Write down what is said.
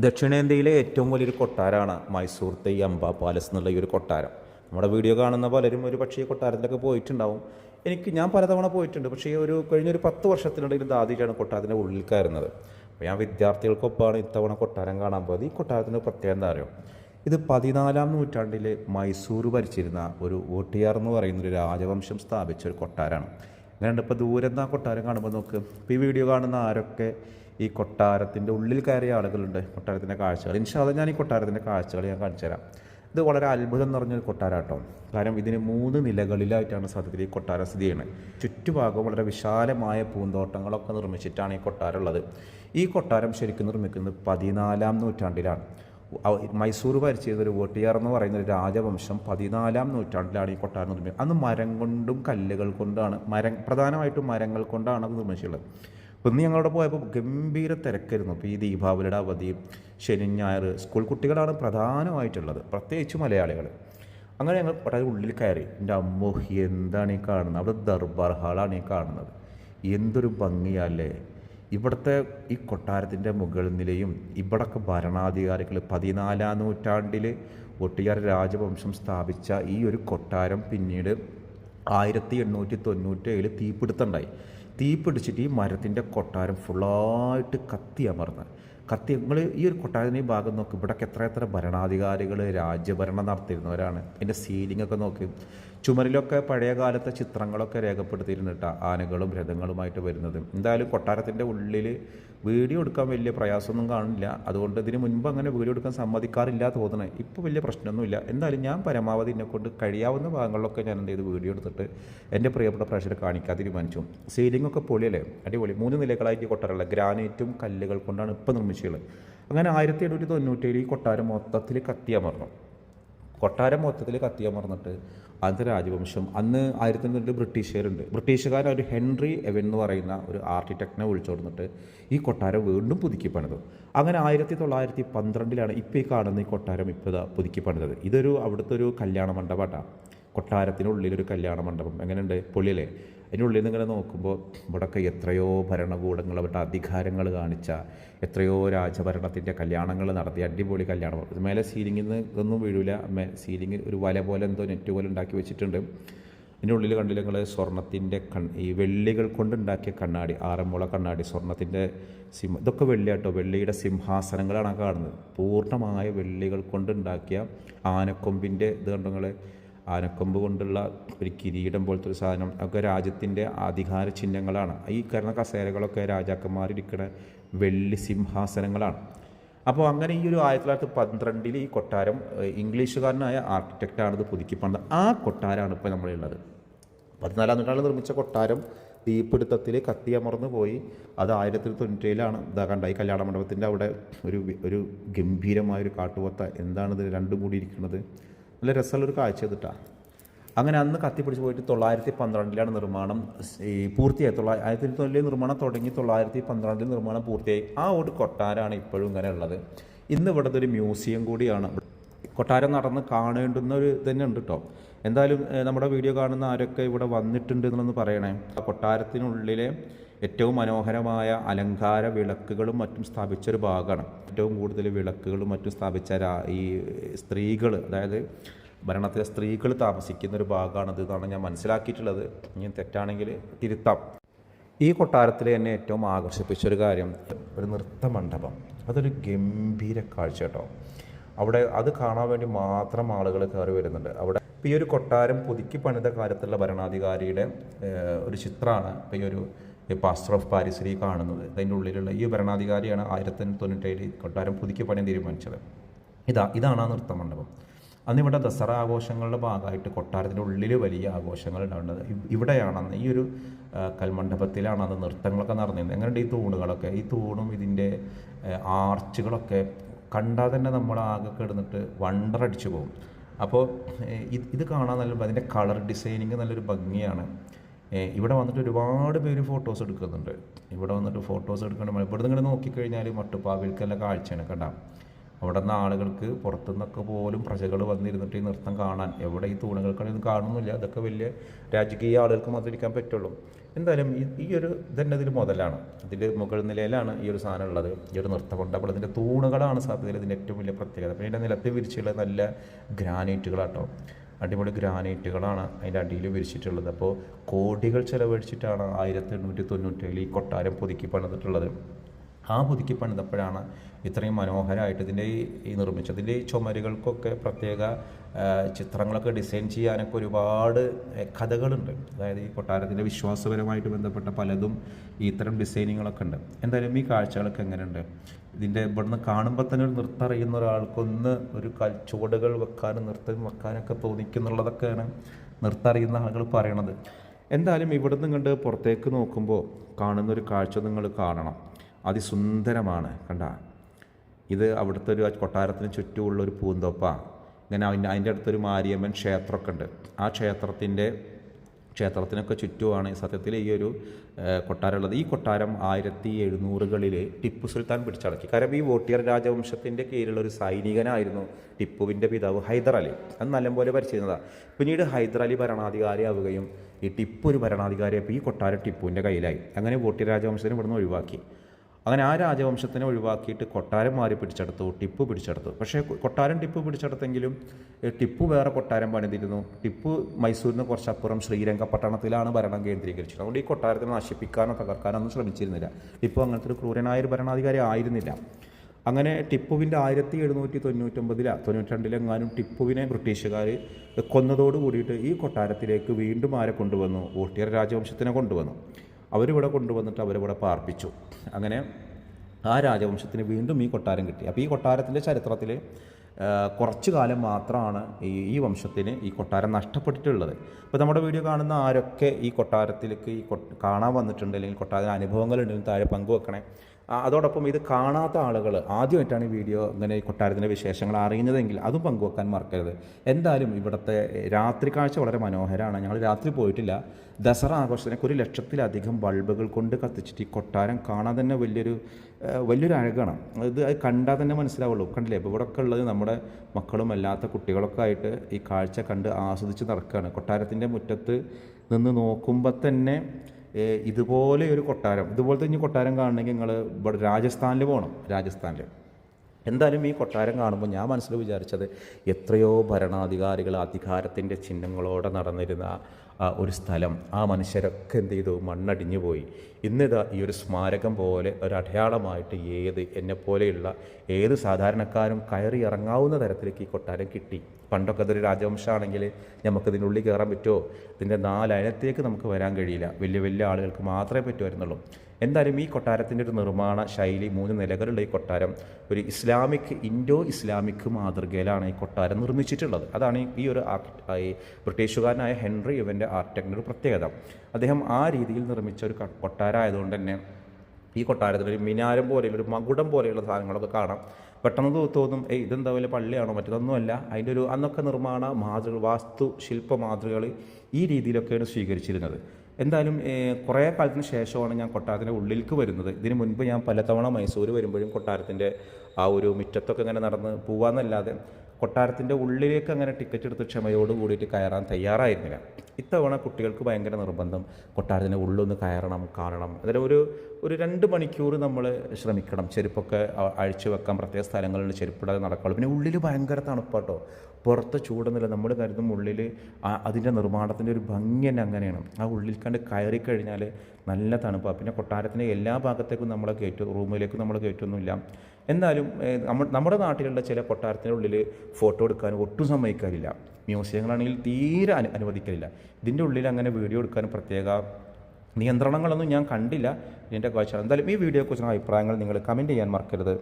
ദക്ഷിണേന്ത്യയിലെ ഏറ്റവും വലിയൊരു കൊട്ടാരമാണ് മൈസൂർത്തെ ഈ അംബ പാലസ് എന്നുള്ള ഈ ഒരു കൊട്ടാരം. നമ്മുടെ വീഡിയോ കാണുന്ന പലരും ഒരു പക്ഷേ കൊട്ടാരത്തിലൊക്കെ പോയിട്ടുണ്ടാവും. എനിക്ക് ഞാൻ പലതവണ പോയിട്ടുണ്ട്. പക്ഷേ ഒരു കഴിഞ്ഞൊരു പത്ത് വർഷത്തിനിടയിൽ ദാദിച്ചാണ് കൊട്ടാരത്തിന്റെ ഉള്ളിൽ കയറുന്നത്. അപ്പോൾ ഞാൻ വിദ്യാർത്ഥികൾക്കൊപ്പമാണ് ഇത്തവണ കൊട്ടാരം കാണാൻ പോയത്. ഈ കൊട്ടാരത്തിന്റെ പ്രത്യേകത എന്താ അറിയോ? ഇത് പതിനാലാം നൂറ്റാണ്ടിൽ മൈസൂർ ഭരിച്ചിരുന്ന ഒരു ഓട്ടിയാർ എന്ന് പറയുന്ന ഒരു രാജവംശം സ്ഥാപിച്ച ഒരു കൊട്ടാരമാണ്. അങ്ങനെയുണ്ട് ഇപ്പോൾ ദൂരം കൊട്ടാരം കാണുമ്പോൾ നോക്ക്. ഇപ്പോൾ ഈ വീഡിയോ കാണുന്ന ആരൊക്കെ ഈ കൊട്ടാരത്തിന്റെ ഉള്ളിൽ കയറിയ ആളുകളുണ്ട്. കൊട്ടാരത്തിന്റെ കാഴ്ചകൾ. ഇൻഷാല്ല ഞാൻ ഈ കൊട്ടാരത്തിന്റെ കാഴ്ചകൾ ഞാൻ കാണിച്ചു തരാം. ഇത് വളരെ അത്ഭുതം നിറഞ്ഞൊരു കൊട്ടാരാട്ടോ കാരണം ഇതിന് മൂന്ന് നിലകളിലായിട്ടാണ് സത്യത്തിൽ ഈ കൊട്ടാരം സ്ഥിതി ചെയ്യുന്നത്. ചുറ്റുഭാഗം വളരെ വിശാലമായ പൂന്തോട്ടങ്ങളൊക്കെ നിർമ്മിച്ചിട്ടാണ് ഈ കൊട്ടാരം ഉള്ളത്. ഈ കൊട്ടാരം ശരിക്കും നിർമ്മിക്കുന്നത് പതിനാലാം നൂറ്റാണ്ടിലാണ്. മൈസൂർ ഭരിച്ചിരുന്ന ഒരു വോട്ടിയാർ എന്ന് പറയുന്ന ഒരു രാജവംശം പതിനാലാം നൂറ്റാണ്ടിലാണ് ഈ കൊട്ടാരം നിർമ്മിച്ചത് അന്ന് മരം കൊണ്ടും കല്ലുകൾ കൊണ്ടാണ് മരം പ്രധാനമായിട്ടും മരങ്ങൾ കൊണ്ടാണ് അത് നിർമ്മിച്ചിട്ടുള്ളത്. അപ്പോൾ ഇന്ന് ഞങ്ങളവിടെ പോയപ്പോൾ ഗംഭീര തിരക്കായിരുന്നു. അപ്പോൾ ഈ ദീപാവലിയുടെ അവധി ശനി ഞായർ സ്കൂൾ കുട്ടികളാണ് പ്രധാനമായിട്ടുള്ളത്. പ്രത്യേകിച്ച് മലയാളികൾ അങ്ങനെ ഞങ്ങൾ കൊട്ടാരം ഉള്ളിൽ കയറി. എന്റെ അമ്മോ എന്താണ് ഈ കാണുന്നത്? അവിടെ ദർബാർ ഹാളാണ് ഈ കാണുന്നത്. എന്തൊരു ഭംഗിയല്ലേ. ഇവിടുത്തെ ഈ കൊട്ടാരത്തിന്റെ മുകളിൽ നിലയും ഇവിടൊക്കെ ഭരണാധികാരികൾ പതിനാലാം നൂറ്റാണ്ടിൽ ഒട്ടിയാർ രാജവംശം സ്ഥാപിച്ച ഈ ഒരു കൊട്ടാരം പിന്നീട് ആയിരത്തി എണ്ണൂറ്റി തൊണ്ണൂറ്റേഴിൽ തീപിടുത്തമുണ്ടായി തീപിടിച്ചിട്ട് ഈ മരത്തിന്റെ കൊട്ടാരം ഫുള്ളായിട്ട് കത്തി അമർന്ന്. കത്തി നിങ്ങൾ ഈ ഒരു കൊട്ടാരത്തിന്റെ ഭാഗം നോക്ക് ഇവിടൊക്കെ എത്ര എത്ര ഭരണാധികാരികൾ രാജ്യഭരണം നടത്തിയിരുന്നവരാണ്. അതിന്റെ സീലിംഗ് ഒക്കെ നോക്ക്. ചുമരിലൊക്കെ പഴയ കാലത്തെ ചിത്രങ്ങളൊക്കെ രേഖപ്പെടുത്തിയിരുന്നു കേട്ടോ ആനകളും രഥങ്ങളുമായിട്ട് വരുന്നത്. എന്തായാലും കൊട്ടാരത്തിന്റെ ഉള്ളിൽ വീഡിയോ എടുക്കാൻ വലിയ പ്രയാസമൊന്നും കാണില്ല. അതുകൊണ്ട് ഇതിന് മുൻപ് അങ്ങനെ വീഡിയോ എടുക്കാൻ സമ്മതിക്കാറില്ല തോന്നണേ ഇപ്പോൾ വലിയ പ്രശ്നമൊന്നുമില്ല. എന്തായാലും ഞാൻ പരമാവധി എന്നെ കൊണ്ട് കഴിയാവുന്ന ഭാഗങ്ങളിലൊക്കെ ഞാൻ എന്ത് ചെയ്ത്? വീഡിയോ എടുത്തിട്ട് എന്റെ പ്രിയപ്പെട്ട പ്രേക്ഷകരെ കാണിക്കാൻ തീരുമാനിച്ചു. ഒക്കെ പൊളിയല്ലേ? അടിപൊളി. മൂന്ന് നിലകളായിട്ട് കൊട്ടാരമല്ല ഗ്രാനൈറ്റും കല്ലുകൾ കൊണ്ടാണ് ഇപ്പോൾ നിർമ്മിച്ചുള്ളത് അങ്ങനെ ആയിരത്തി എണ്ണൂറ്റി തൊണ്ണൂറ്റേഴിൽ ഈ കൊട്ടാരം മൊത്തത്തിൽ കത്തിയമർന്നു കൊട്ടാരം മൊത്തത്തിൽ കത്തിയമർന്നിട്ട് അന്നത്തെ രാജവംശം അന്ന് ആയിരത്തി തൊണ്ണൂറ്റി ബ്രിട്ടീഷുകാരുണ്ട്. ബ്രിട്ടീഷുകാർ ഒരു ഹെൻറി എവൻ എന്ന് പറയുന്ന ഒരു ആർക്കിടെക്റ്റിനെ വിളിച്ചോടുന്നിട്ട് ഈ കൊട്ടാരം വീണ്ടും പുതുക്കി പണിതു. അങ്ങനെ ആയിരത്തി തൊള്ളായിരത്തി പന്ത്രണ്ടിലാണ് ഇപ്പോൾ ഈ കാണുന്ന ഈ കൊട്ടാരം ഇപ്പോൾ പുതുക്കി പണിതത്. ഇതൊരു അവിടുത്തെ ഒരു കല്യാണ മണ്ഡപമാട്ടാണ് കൊട്ടാരത്തിനുള്ളിലൊരു കല്യാണ മണ്ഡപം എങ്ങനെയുണ്ട്? പൊള്ളിയല്ലേ അതിന്റെ ഉള്ളിൽ ഇങ്ങനെ നോക്കുമ്പോൾ ഇവിടെയൊക്കെ എത്രയോ ഭരണകൂടങ്ങൾ അവരുടെ അധികാരങ്ങൾ കാണിച്ച എത്രയോ രാജഭരണത്തിന്റെ കല്യാണങ്ങൾ നടത്തി. അടിപൊളി കല്യാണം മേലെ സീലിങ്ങിൽ നിന്ന് ഇതൊന്നും വീഴില്ല സീലിംഗ് ഒരു വല പോലെ എന്തോ നെറ്റ് പോലെ ഉണ്ടാക്കി വെച്ചിട്ടുണ്ട്. അതിന്റെ ഉള്ളിൽ കണ്ടില്ല നിങ്ങൾ സ്വർണത്തിന്റെ കൺ ഈ വെള്ളികൾ കൊണ്ടുണ്ടാക്കിയ കണ്ണാടി ആറന്മുള കണ്ണാടി സ്വർണത്തിന്റെ സിംഹ ഇതൊക്കെ വെള്ളിയാട്ടോ. വെള്ളിയുടെ സിംഹാസനങ്ങളാണ് കാണുന്നത്. പൂർണമായ വെള്ളികൾ കൊണ്ടുണ്ടാക്കിയ ആനക്കൊമ്പിന്റെ ഇത് കണ്ടു നിങ്ങൾ ആനക്കൊമ്പ് കൊണ്ടുള്ള ഒരു കിരീടം പോലത്തെ ഒരു സാധനം. ഒക്കെ രാജ്യത്തിന്റെ അധികാര ചിഹ്നങ്ങളാണ്. ഈ കരണ കസേരകളൊക്കെ രാജാക്കന്മാരിരിക്കുന്ന വെള്ളി സിംഹാസനങ്ങളാണ്. അപ്പോൾ അങ്ങനെ ഈ ഒരു ആയിരത്തി തൊള്ളായിരത്തി പന്ത്രണ്ടിൽ ഈ കൊട്ടാരം ഇംഗ്ലീഷുകാരനായ ആർക്കിടെക്റ്റാണ് ഇത് പുതുക്കി പണിത് ആ കൊട്ടാരമാണ് ഇപ്പോൾ നമ്മളുള്ളത് പതിനാലാം നൂറ്റാണ്ടിൽ നിർമ്മിച്ച കൊട്ടാരം തീപിടുത്തത്തിൽ കത്തിയമർന്നു പോയി. അത് ആയിരത്തി തൊണ്ണൂറ്റേഴിലാണ് ഇതാ കണ്ട ഈ കല്യാണ മണ്ഡപത്തിന്റെ അവിടെ ഒരു ഒരു ഗംഭീരമായൊരു കാട്ടുപോത്ത എന്താണിത് രണ്ടും കൂടി ഇരിക്കുന്നത് നല്ല രസമുള്ളൊരു കാഴ്ച ചെയ്തിട്ടാണ് അങ്ങനെ അന്ന് കത്തിപ്പിടിച്ച് പോയിട്ട് തൊള്ളായിരത്തി പന്ത്രണ്ടിലാണ് നിർമ്മാണം ഈ പൂർത്തിയായി. തൊള്ളായിരത്തി ആയിരത്തി തൊള്ളായിരത്തി നിർമ്മാണം തുടങ്ങി തൊള്ളായിരത്തി പന്ത്രണ്ടിൽ നിർമ്മാണം പൂർത്തിയായി. ആ ഒരു കൊട്ടാരമാണ് ഇപ്പോഴും ഇങ്ങനെ ഉള്ളത്. ഇന്ന് ഇവിടുത്തെ ഒരു മ്യൂസിയം കൂടിയാണ്. കൊട്ടാരം നടന്ന് കാണേണ്ടുന്ന ഒരു തന്നെ ഉണ്ട് കേട്ടോ എന്തായാലും നമ്മുടെ വീഡിയോ കാണുന്ന ആരൊക്കെ ഇവിടെ വന്നിട്ടുണ്ട് എന്നൊന്ന് പറയണേ. ആ കൊട്ടാരത്തിനുള്ളിലെ ഏറ്റവും മനോഹരമായ അലങ്കാര വിളക്കുകളും മറ്റും സ്ഥാപിച്ച ഒരു ഭാഗമാണ്. ഏറ്റവും കൂടുതൽ വിളക്കുകളും മറ്റും സ്ഥാപിച്ച ഈ സ്ത്രീകൾ അതായത് ഭരണത്തിലെ സ്ത്രീകൾ താമസിക്കുന്ന ഒരു ഭാഗമാണത് എന്നാണ് ഞാൻ മനസ്സിലാക്കിയിട്ടുള്ളത്. ഇനി തെറ്റാണെങ്കിൽ തിരുത്താം. ഈ കൊട്ടാരത്തിൽ എന്നെ ഏറ്റവും ആകർഷിപ്പിച്ചൊരു കാര്യം ഒരു നൃത്ത മണ്ഡപം. അതൊരു ഗംഭീര കാഴ്ച കേട്ടോ. അവിടെ അത് കാണാൻ വേണ്ടി മാത്രം ആളുകൾ കയറി വരുന്നുണ്ട്. അവിടെ ഇപ്പോൾ ഈ ഒരു കൊട്ടാരം പുതുക്കി പണിത കാലത്തുള്ള ഭരണാധികാരിയുടെ ഒരു ചിത്രമാണ്. ഇപ്പോൾ ഈ ഒരു പാസ്റ്റർ ഓഫ് പാരീസിൽ ഈ കാണുന്നത്. അതിന്റെ ഉള്ളിലുള്ള ഈ ഭരണാധികാരിയാണ് ആയിരത്തി തൊണ്ണൂറ്റേഴിൽ കൊട്ടാരം പുതുക്കി പണിയാൻ തീരുമാനിച്ചത്. ഇതാ ഇതാണ് ആ നൃത്ത മണ്ഡപം അന്ന് ഇവിടെ ദസറ ആഘോഷങ്ങളുടെ ഭാഗമായിട്ട് കൊട്ടാരത്തിന്റെ ഉള്ളിൽ വലിയ ആഘോഷങ്ങൾ ഉണ്ടാവേണ്ടത് ഇവിടെയാണെന്ന് ഈ ഒരു കൽമണ്ഡപത്തിലാണ് അന്ന് നൃത്തങ്ങളൊക്കെ നടന്നിരുന്നത്. എങ്ങനെയുണ്ട് ഈ തൂണുകളൊക്കെ? ഈ തൂണും ഇതിന്റെ ആർച്ചുകളൊക്കെ കണ്ടാൽ തന്നെ നമ്മൾ ആകെ കിടന്നിട്ട് വണ്ടർ അടിച്ചു പോകും. അപ്പോൾ ഇത് കാണാൻ നല്ല അതിന്റെ കളർ ഡിസൈനിങ് നല്ലൊരു ഭംഗിയാണ്. ഇവിടെ വന്നിട്ട് ഒരുപാട് പേര് ഫോട്ടോസ് എടുക്കുന്നുണ്ട്. ഇവിടെ വന്നിട്ട് ഫോട്ടോസ് എടുക്കണം ഇവിടെ നിന്ന് നോക്കിക്കഴിഞ്ഞാൽ മട്ടുപ്പാവിൽക്കെല്ലാം കാഴ്ചയാണ് കണ്ടാം. അവിടെ നിന്ന് ആളുകൾക്ക് പുറത്തുനിന്നൊക്കെ പോലും പ്രജകൾ വന്നിരുന്നിട്ട് ഈ നൃത്തം കാണാൻ എവിടെ ഈ തൂണുകൾക്കൊന്നും കാണുന്നില്ല. അതൊക്കെ വലിയ രാജകീയ ആളുകൾക്ക് മതിരിക്കാൻ പറ്റുള്ളൂ. എന്തായാലും ഈ ഈ ഒരു ഇതന്നെ ഇതിൽ മുതലാണ്. ഇതിൽ മുകൾ നിലയിലാണ് ഈ ഒരു സാധനം ഉള്ളത്. ഈ ഒരു നൃത്തം കൊണ്ട് അപ്പോൾ ഇതിന്റെ തൂണുകളാണ് സാധ്യത ഇതിന്റെ ഏറ്റവും വലിയ പ്രത്യേകത. പിന്നെ ഇതിന്റെ നിലത്ത് വിരിച്ചുള്ള നല്ല ഗ്രാനൈറ്റുകളാട്ടോ. അടിപൊളി ഗ്രാനൈറ്റുകളാണ് അതിന്റെ അടിയിൽ വിരിച്ചിട്ടുള്ളത്. അപ്പോൾ കോടികൾ ചിലവഴിച്ചിട്ടാണ് ആയിരത്തി എണ്ണൂറ്റി തൊണ്ണൂറ്റേഴിൽ ഈ കൊട്ടാരം പുതുക്കി പണിതിട്ടുള്ളത് ആ പുതുക്കി പണിതപ്പോഴാണ് ഇത്രയും മനോഹരമായിട്ട് ഇതിന്റെ ഈ നിർമ്മിച്ചതിന്റെ ഈ ചുമരുകൾക്കൊക്കെ പ്രത്യേക ചിത്രങ്ങളൊക്കെ ഡിസൈൻ ചെയ്യാനൊക്കെ ഒരുപാട് കഥകളുണ്ട്. അതായത് ഈ കൊട്ടാരത്തിന്റെ വിശ്വാസപരമായിട്ട് ബന്ധപ്പെട്ട പലതും ഇത്തരം ഡിസൈനിങ്ങളൊക്കെ ഉണ്ട്. എന്തായാലും ഈ കാഴ്ചകളൊക്കെ എങ്ങനെയുണ്ട്? ഇതിന്റെ ഇവിടുന്ന് കാണുമ്പോൾ തന്നെ ഒരു നൃത്തം അറിയുന്ന ഒരാൾക്കൊന്ന് ഒരു കൽ ചുവടുകൾ വെക്കാനും നൃത്തം വെക്കാനൊക്കെ തോന്നിക്കുന്നുള്ളതൊക്കെയാണ് നൃത്തം അറിയുന്ന ആളുകൾ പറയണത്. എന്തായാലും ഇവിടുന്ന് കണ്ട് പുറത്തേക്ക് നോക്കുമ്പോൾ കാണുന്നൊരു കാഴ്ച നിങ്ങൾ കാണണം. അതിസുന്ദരമാണ് കണ്ട? ഇത് അവിടുത്തെ ഒരു കൊട്ടാരത്തിന് ചുറ്റുമുള്ള ഒരു പൂന്തോപ്പ. ഇങ്ങനെ അതിന്റെ അതിന്റെ അടുത്തൊരു മാരിയമ്മൻ ക്ഷേത്രമൊക്കെ ഉണ്ട് ആ ക്ഷേത്രത്തിന്റെ ക്ഷേത്രത്തിനൊക്കെ ചുറ്റുമാണ് സത്യത്തിൽ ഈ ഒരു കൊട്ടാരമുള്ളത്. ഈ കൊട്ടാരം ആയിരത്തി എഴുന്നൂറുകളിൽ ടിപ്പു സുൽത്താൻ പിടിച്ചടക്കി. കാരണം ഈ വോട്ടിയർ രാജവംശത്തിന്റെ കീഴിലുള്ള ഒരു സൈനികനായിരുന്നു ടിപ്പുവിന്റെ പിതാവ് ഹൈദർ അലി. അത് നല്ലപോലെ പരിചയിരുന്നതാണ് പിന്നീട് ഹൈദർ അലി ഭരണാധികാരിയാവുകയും ഈ ടിപ്പു ഒരു ഭരണാധികാരിയപ്പോൾ ഈ കൊട്ടാരം ടിപ്പുവിന്റെ കയ്യിലായി. അങ്ങനെ വോട്ടിയർ രാജവംശത്തിന് ഇവിടുന്ന് ഒഴിവാക്കി. അങ്ങനെ ആ രാജവംശത്തിനെ ഒഴിവാക്കിയിട്ട് കൊട്ടാരം മാറി പിടിച്ചെടുത്തു ടിപ്പു പിടിച്ചെടുത്തു. പക്ഷേ കൊട്ടാരം ടിപ്പു പിടിച്ചെടുത്തെങ്കിലും ടിപ്പു വേറെ കൊട്ടാരം പണിതിരുന്നു. ടിപ്പു മൈസൂരിന് കുറച്ചപ്പുറം ശ്രീരംഗപട്ടണത്തിലാണ് ഭരണം കേന്ദ്രീകരിച്ചത്. അതുകൊണ്ട് ഈ കൊട്ടാരത്തിനെ നശിപ്പിക്കാനോ തകർക്കാനോ ഒന്നും ശ്രമിച്ചിരുന്നില്ല. ടിപ്പു അങ്ങനത്തെ ഒരു ക്രൂരനായ ഒരു ഭരണാധികാരി ആയിരുന്നില്ല. അങ്ങനെ ടിപ്പുവിന്റെ ആയിരത്തി എഴുന്നൂറ്റി തൊണ്ണൂറ്റൊമ്പതിലാ തൊണ്ണൂറ്റിരണ്ടിലെങ്ങാനും ടിപ്പുവിനെ ബ്രിട്ടീഷുകാർ കൊന്നതോട് കൂടിയിട്ട് ഈ കൊട്ടാരത്തിലേക്ക് വീണ്ടും ആരെ കൊണ്ടുവന്നു? ഊട്ടിയർ രാജവംശത്തിനെ കൊണ്ടുവന്നു. അവരിവിടെ കൊണ്ടുവന്നിട്ട് അവരിവിടെ പാർപ്പിച്ചു. അങ്ങനെ ആ രാജവംശത്തിന് വീണ്ടും ഈ കൊട്ടാരം കിട്ടി. അപ്പോൾ ഈ കൊട്ടാരത്തിന്റെ ചരിത്രത്തിൽ കുറച്ച് കാലം മാത്രമാണ് ഈ ഈ വംശത്തിന് ഈ കൊട്ടാരം നഷ്ടപ്പെട്ടിട്ടുള്ളത്. അപ്പോൾ നമ്മുടെ വീഡിയോ കാണുന്ന ആരൊക്കെ ഈ കൊട്ടാരത്തിലേക്ക് ഈ കാണാൻ വന്നിട്ടുണ്ട് അല്ലെങ്കിൽ കൊട്ടാരത്തിന് അനുഭവങ്ങളുണ്ടെങ്കിൽ താഴെ പങ്കുവെക്കണേ അതോടൊപ്പം ഇത് കാണാത്ത ആളുകൾ ആദ്യമായിട്ടാണ് ഈ വീഡിയോ ഇങ്ങനെ കൊട്ടാരത്തിന്റെ വിശേഷങ്ങൾ അറിയുന്നതെങ്കിൽ അതും പങ്കുവെക്കാൻ മറക്കരുത്. എന്തായാലും ഇവിടുത്തെ രാത്രി കാഴ്ച വളരെ മനോഹരമാണ് ഞങ്ങൾ രാത്രി പോയിട്ടില്ല. ദസറ ആഘോഷത്തിനൊക്കെ ഒരു ലക്ഷത്തിലധികം ബൾബുകൾ കൊണ്ട് കത്തിച്ചിട്ട് ഈ കൊട്ടാരം കാണാൻ തന്നെ വലിയൊരു വലിയൊരു അഴകാണ്. ഇത് അത് കണ്ടാൽ തന്നെ മനസ്സിലാവുള്ളൂ. കണ്ടില്ലേ? ഇപ്പോൾ ഇവിടെ ഒക്കെ ഉള്ളത് നമ്മുടെ മക്കളും അല്ലാത്ത കുട്ടികളൊക്കെ ആയിട്ട് ഈ കാഴ്ച കണ്ട് ആസ്വദിച്ച് നടക്കുകയാണ് കൊട്ടാരത്തിന്റെ മുറ്റത്ത് നിന്ന് നോക്കുമ്പോൾ തന്നെ ഇതുപോലെ ഒരു കൊട്ടാരം ഇതുപോലത്തെ ഇനി കൊട്ടാരം കാണണമെങ്കിൽ നിങ്ങൾ ഇവിടെ രാജസ്ഥാനിൽ പോകണം രാജസ്ഥാനിൽ എന്തായാലും ഈ കൊട്ടാരം കാണുമ്പോൾ ഞാൻ മനസ്സിൽ വിചാരിച്ചത് എത്രയോ ഭരണാധികാരികൾ അധികാരത്തിന്റെ ചിഹ്നങ്ങളോടെ നടന്നിരുന്ന ഒരു സ്ഥലം ആ മനുഷ്യരൊക്കെ എന്ത് ചെയ്തു? മണ്ണടിഞ്ഞു പോയി. ഇന്നിതാ ഈ ഒരു സ്മാരകം പോലെ ഒരു അടയാളമായിട്ട് ഏത് എന്നെപ്പോലെയുള്ള ഏത് സാധാരണക്കാരും കയറി ഇറങ്ങാവുന്ന തരത്തിലേക്ക് ഈ കൊട്ടാരം കിട്ടി. പണ്ടൊക്കെ അതൊരു രാജവംശമാണെങ്കിൽ നമുക്ക് ഇതിനുള്ളിൽ കയറാൻ പറ്റുമോ? ഇതിന്റെ നാലയനത്തേക്ക് നമുക്ക് വരാൻ കഴിയില്ല. വലിയ വലിയ ആളുകൾക്ക് മാത്രമേ പറ്റുമായിരുന്നുള്ളൂ. എന്തായാലും ഈ കൊട്ടാരത്തിന്റെ ഒരു നിർമ്മാണ ശൈലി മൂന്ന് നിലകളുള്ള ഈ കൊട്ടാരം ഒരു ഇസ്ലാമിക് ഇൻഡോ ഇസ്ലാമിക് മാതൃകയിലാണ് ഈ കൊട്ടാരം നിർമ്മിച്ചിട്ടുള്ളത്. അതാണ് ഈ- ഒരു ആർക്കി ഈ ബ്രിട്ടീഷുകാരനായ ഹെൻറി ഇവന്റെ ആർക്കിടെക്റ്റിന്റെ ഒരു പ്രത്യേകത. അദ്ദേഹം ആ രീതിയിൽ നിർമ്മിച്ച ഒരു കൊട്ടാരം കൊട്ടാരമായതുകൊണ്ട് തന്നെ ഈ കൊട്ടാരത്തിൽ ഒരു മിനാരം പോലെയുള്ള ഒരു മകുടം പോലെയുള്ള സാധനങ്ങളൊക്കെ കാണാം. പെട്ടെന്ന് തോന്നും ഏയ് ഇതെന്താ വല്ല പള്ളിയാണോ? മറ്റൊന്നുമല്ല അതിന്റെ ഒരു അന്നൊക്കെ നിർമ്മാണ മാതൃക വാസ്തു ശില്പ മാതൃകകൾ ഈ രീതിയിലൊക്കെയാണ് സ്വീകരിച്ചിരുന്നത്. എന്തായാലും കുറേ കാലത്തിന് ശേഷമാണ് ഞാൻ കൊട്ടാരത്തിന്റെ ഉള്ളിലേക്ക് വരുന്നത്. ഇതിന് മുൻപ് ഞാൻ പലതവണ മൈസൂർ വരുമ്പോഴും കൊട്ടാരത്തിന്റെ ആ ഒരു മുറ്റത്തൊക്കെ ഇങ്ങനെ നടന്ന് പോവാന്നല്ലാതെ കൊട്ടാരത്തിന്റെ ഉള്ളിലേക്ക് അങ്ങനെ ടിക്കറ്റ് എടുത്ത് ക്ഷമയോട് കൂടിയിട്ട് കയറാൻ തയ്യാറായിരുന്നില്ല. ഇത്തവണ കുട്ടികൾക്ക് ഭയങ്കര നിർബന്ധം കൊട്ടാരത്തിന്റെ ഉള്ളൊന്ന് കയറണം കാണണം. അതിൽ ഒരു ഒരു രണ്ട് മണിക്കൂർ നമ്മൾ ശ്രമിക്കണം. ചെരുപ്പൊക്കെ അഴിച്ചു വെക്കാൻ പ്രത്യേക സ്ഥലങ്ങളിൽ ചെരുപ്പിടാതെ നടക്കുള്ളൂ പിന്നെ ഉള്ളിൽ ഭയങ്കര തണുപ്പാട്ടോ പുറത്ത് ചൂടുന്നില്ല നമ്മൾ കരുതും ഉള്ളിൽ അതിന്റെ നിർമ്മാണത്തിന്റെ ഒരു ഭംഗി തന്നെ അങ്ങനെയാണ്. ആ ഉള്ളിൽ കണ്ട് കയറി കഴിഞ്ഞാൽ നല്ല തണുപ്പാണ് പിന്നെ കൊട്ടാരത്തിന്റെ എല്ലാ ഭാഗത്തേക്കും നമ്മളെ കയറ്റും റൂമിലേക്കും നമ്മൾ കയറ്റൊന്നുമില്ല. എന്നാലും നമ്മുടെ നാട്ടിലുള്ള ചില കൊട്ടാരത്തിന്റെ ഉള്ളിൽ ഫോട്ടോ എടുക്കാൻ ഒട്ടും സമ്മതിക്കാറില്ല. മ്യൂസിയങ്ങളാണെങ്കിൽ തീരെ അനു അനുവദിക്കലില്ല. ഇതിന്റെ ഉള്ളിൽ അങ്ങനെ വീഡിയോ എടുക്കാൻ പ്രത്യേക നിയന്ത്രണങ്ങളൊന്നും ഞാൻ കണ്ടില്ല. ഇതിന്റെ കാഴ്ച എന്തായാലും ഈ വീഡിയോയെക്കുറിച്ചുള്ള അഭിപ്രായങ്ങൾ നിങ്ങൾ കമന്റ് ചെയ്യാൻ മറക്കരുത്.